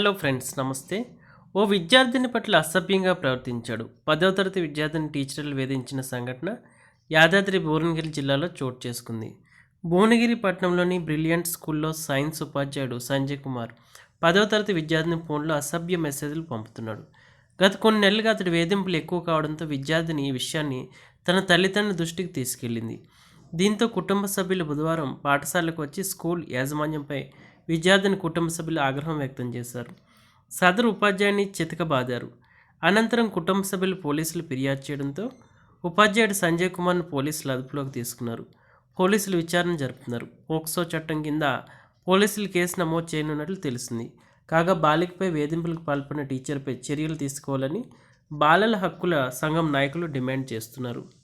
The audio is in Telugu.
హలో ఫ్రెండ్స్ నమస్తే. ఓ విద్యార్థిని పట్ల అసభ్యంగా ప్రవర్తించాడు. పదవ తరగతి విద్యార్థిని టీచర్లు వేధించిన సంఘటన యాదాద్రి భువనగిరి జిల్లాలో చోటు చేసుకుంది. భువనగిరి పట్టణంలోని బ్రిలియంట్ స్కూల్లో సైన్స్ ఉపాధ్యాయుడు సంజయ్ కుమార్ పదవ తరగతి విద్యార్థిని ఫోన్లో అసభ్య మెసేజ్లు పంపుతున్నాడు. గత కొన్ని నెలలుగా అతడి వేధింపులు ఎక్కువ కావడంతో విద్యార్థిని ఈ విషయాన్ని తన తల్లిదండ్రుల దృష్టికి తీసుకెళ్ళింది. దీంతో కుటుంబ సభ్యులు బుధవారం పాఠశాలకు వచ్చి స్కూల్ యాజమాన్యంపై విద్యార్థిని కుటుంబ సభ్యులు ఆగ్రహం వ్యక్తం చేశారు. సదరు ఉపాధ్యాయుని చితకబాదారు అనంతరం కుటుంబ సభ్యులు పోలీసులు ఫిర్యాదు చేయడంతో ఉపాధ్యాయుడు సంజయ్ కుమార్ను పోలీసులు అదుపులోకి తీసుకున్నారు. పోలీసులు విచారణ జరుపుతున్నారు. పోక్సో చట్టం కింద పోలీసులు కేసు నమోదు చేయనున్నట్లు తెలిసింది. కాగా బాలికపై వేధింపులకు పాల్పడిన టీచర్పై చర్యలు తీసుకోవాలని బాలల హక్కుల సంఘం నాయకులు డిమాండ్ చేస్తున్నారు.